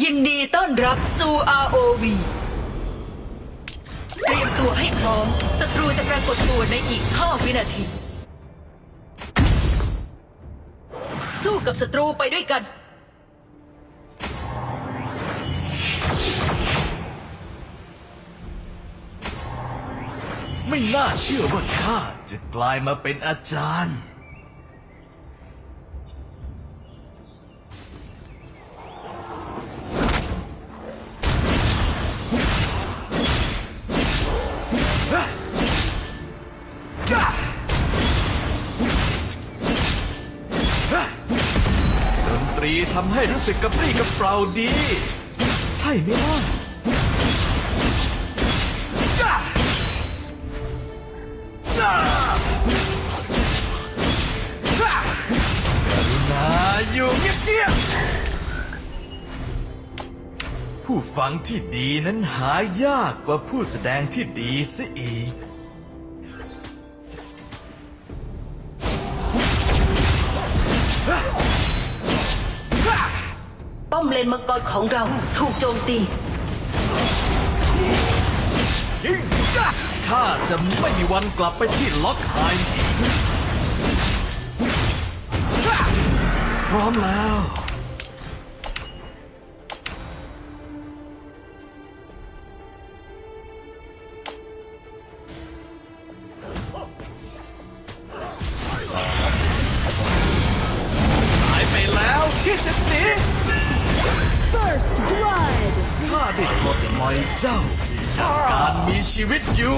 ยินดีต้อนรับสู่ ROV เตรียมตัวให้พร้อม ศัตรูจะปรากฏตัวในอีก 5 วินาที สู้กับศัตรูไปด้วยกัน ไม่น่าเชื่อว่าข้าจะกลายมาเป็นอาจารย์ ทำให้รู้สึกกระปรี้กระเปร่าดี ใช่ไหมล่ะกรุณาอยู่เงียบๆผู้ฟังที่ดีนั้นหายากกว่าผู้แสดงที่ดีซะอีก นมังกรของเราถูกโจมตีข้าจะไม่มีวันกลับไปที่ล็อกไฮพร้อมแล้ว ได้ปลดปล่อยเจ้าจากการมีชีวิตอยู่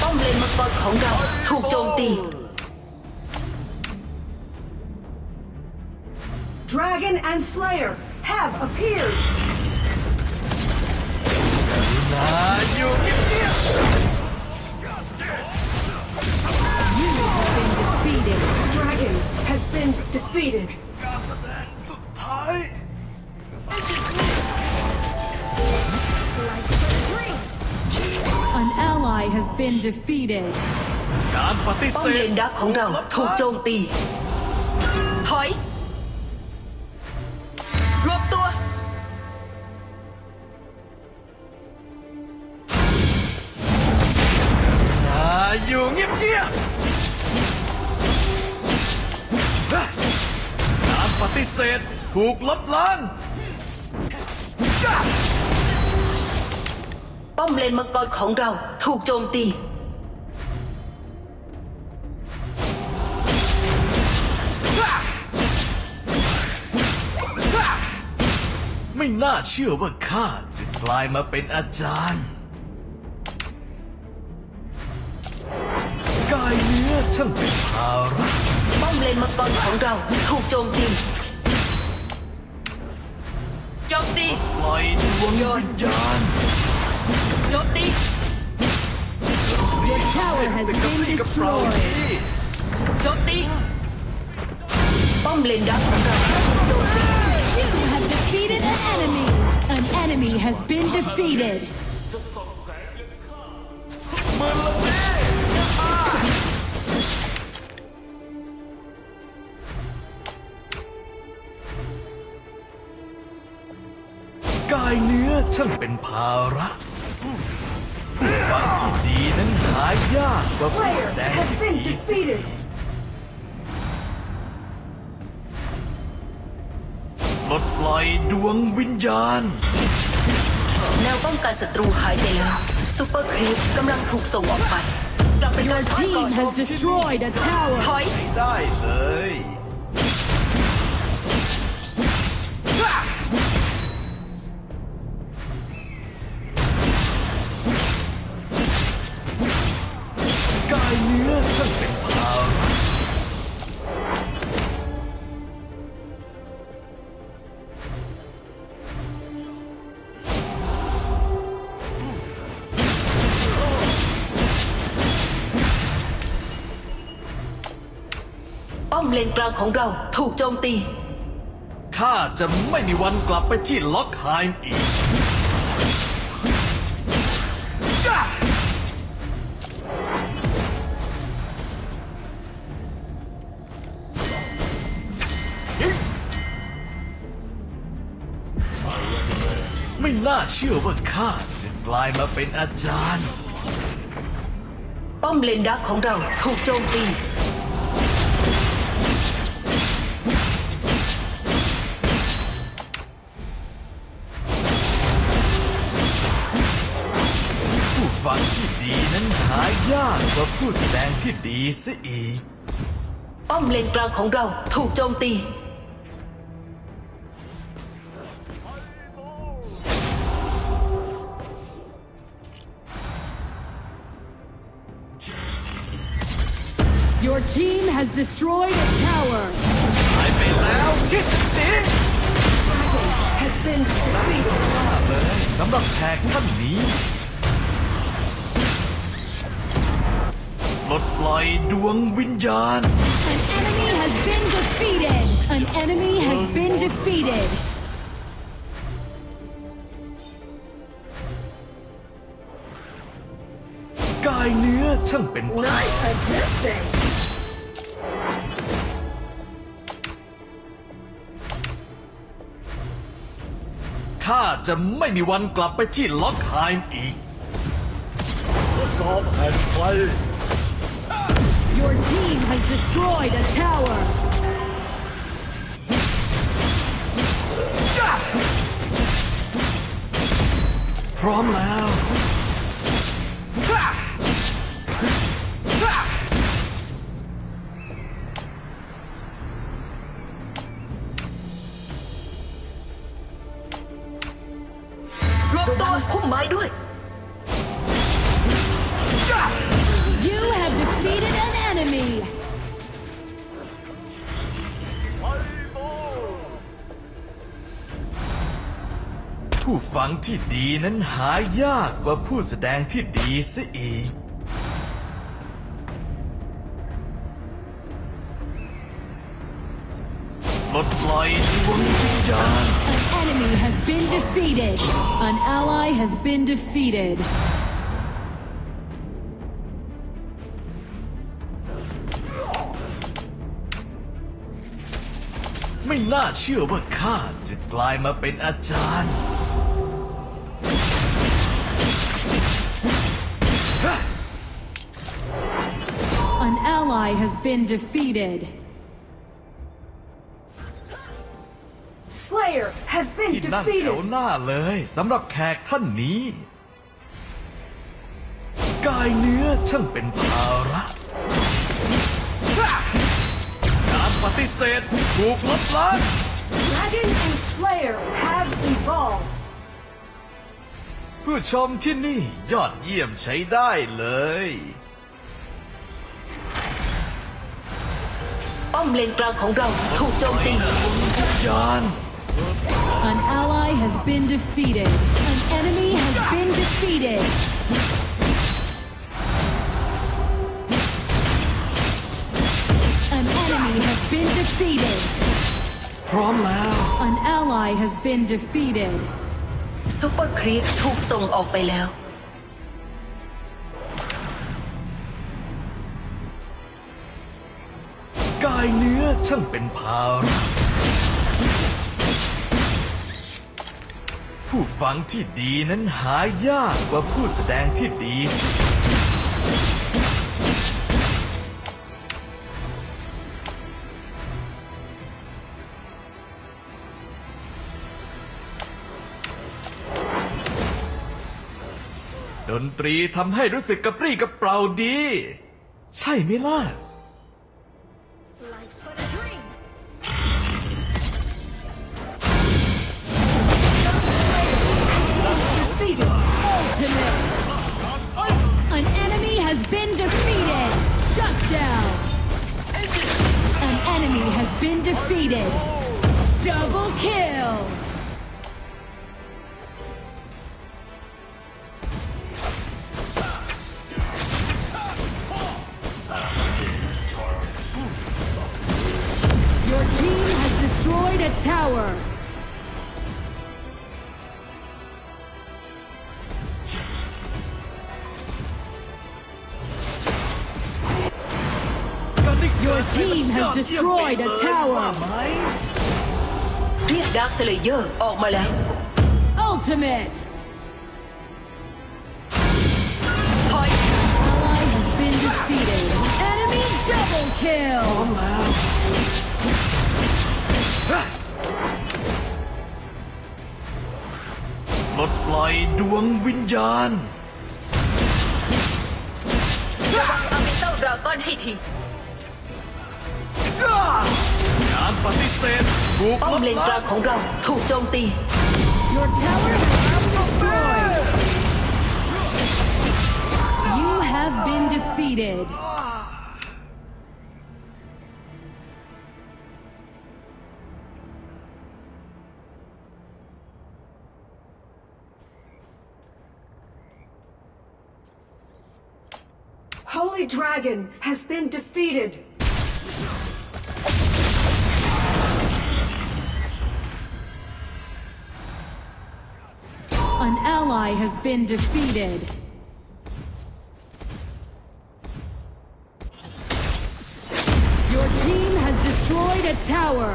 ป้อมเลนมังกรของเราถูกโจมตี Dragon and Slayer have appeared. นาอยู่เงียบ Defeated. Dragon has been defeated. ๆการแสดงสุด ally has been defeated. การปฏิป้อเสมธเลนดักของเราถูกโจมตี ถอย รวบตัวนาอยู่เงียบๆการปฏิเสธถูกลบล้าง ป้อมเลนมังกรของเรา ถูกโจมตี ไม่น่าเชื่อว่าข้าจะกลายมาเป็นอาจารย์ กายเนื้อช่างเป็นภาระป้อมเลนมังกรของเราถูกโจมตี โจมตี ปล่อยดวงวิญญาณ โจมตี Your tower has สึกกระป been รี้กระเปร่า destroyed. ดี โจมตี ป้อมเลนดักของเราถูกโจมตี You have defeated an enemy. An enemy has been defeated. กายเนื้อช่างเป็นภาระ ผู้ฟังที่ดีนั้นหายากกว่าผู้ Slayer แสดง has ที่ been ดีสิ defeated. ปลดปล่อยดวงวิญญาณ แนวป้องกันศัตรูหายไปแล้วซูเปอร์ครีปกำลังถูกส่งออกไปกลับไป Your การพักก่อน team has destroyed a tower. ถอย ได้เลย เลนกลางของเราถูกโจมตี ข้าจะไม่มีวันกลับไปที่ล็อกไฮม์อีก ไม่น่าเชื่อว่าข้าจะกลายมาเป็นอาจารย์ ป้อมเลนดักของเราถูกโจมตี ผู้ฟังที่ดีนั้นหายากกว่าผู้แสดงที่ดีซะอีก ป้อมเลนกลางของเราถูกโจมตี Your team has destroyed a tower. ตายไปแล้วที่จะดี Has been defeated. เลยสำหรับแขกท่านนี้ ลดปล่อยดวงวิญญาณ An enemy has been defeated. An enemy has been defeated. กายเนื้อช่างเป็น Nice assisting. ข้าจะไม่มีวันกลับไปที่ล็อกไฮม์อีก Your team has destroyed a tower. พ ร้อมแล้วรว ผู้ฟังที่ดีนั้นหายากกว่าผู้แสดงที่ดีซะอีก ปลดปล่อยดวงวิญญาณ An enemy has been defeated. An ally has been defeated. ไม่น่าเชื่อว่าข้าจะกลายมาเป็นอาจารย์ ally has been defeated. Slayer has been ที่นั่งแถว defeated. หน้าเลยสำหรับแขกท่านนี้ กายเนื้อช่างเป็นภาระการปฏิเสธถูกลดละ Dragon and Slayer have evolved. ผู้ชมที่นี่ยอดเยี่ยมใช้ได้เลย ป้อมเลนกลางของเราถูกโจมตีวิญญาณ An ally has been defeated. An enemy has been defeated. An enemy has been defeated. พร้อมแล้ว An ally has been defeated. ซูเปอร์ครีปถูกส่งออกไปแล้ว ช่างเป็นภาระผู้ฟังที่ดีนั้นหายากกว่าผู้แสดงที่ดีสิดนตรีทำให้รู้สึกกระปรี้กระเปร่าดี ใช่ไหมล่ะ been defeated. Double kill. Your team has destroyed a tower. Has destroyed a tower. ว่าไหมเรียกดาร์คสเลเยอร์ออกมาแล้ว ultimate. ถอย Ally has been defeated. Enemy double พร้อ kill. มแล้วฮะปลดปล่อยดวงวิญญาณอามิเซลดราก้อนให้ที การปฏิเสธถูก ป้อ ล ม ด เลนก ละ ลางของเราถูกโจมตี Your tower has been destroyed. You have been defeated. Holy Dragon has been defeated. An ally has been defeated. Your team has destroyed a tower.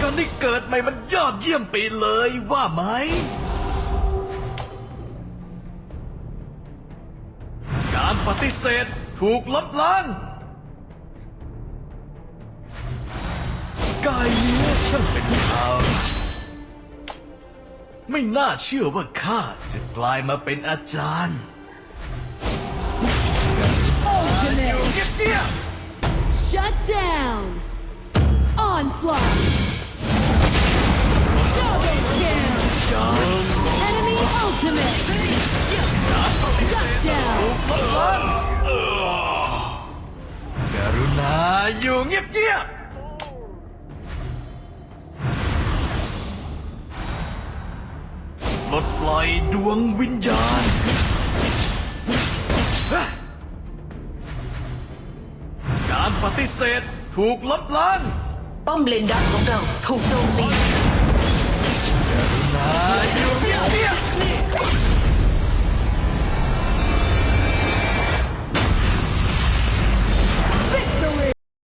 การที่เกิดใหม่มันยอดเยี่ยมไปเลยว่าไหม การปฏิเสธถูกลบล้างกายเนื้อช่างเป็น ไม่น่าเชื่อว่าข้าจะกลายมาเป็นอาจารย์ Ultimate. เงียบ Shut down. Onslaught. Double kill. ๆจารย์ Enemy ultimate. Shut down. ลบล้างกรุณาอยู่เงียบๆ ปลดปล่อยดวงวิญญาณ การปฏิเสธถูกลบล้าง ป้อมเลนดักของเราถูกโจมตี นะ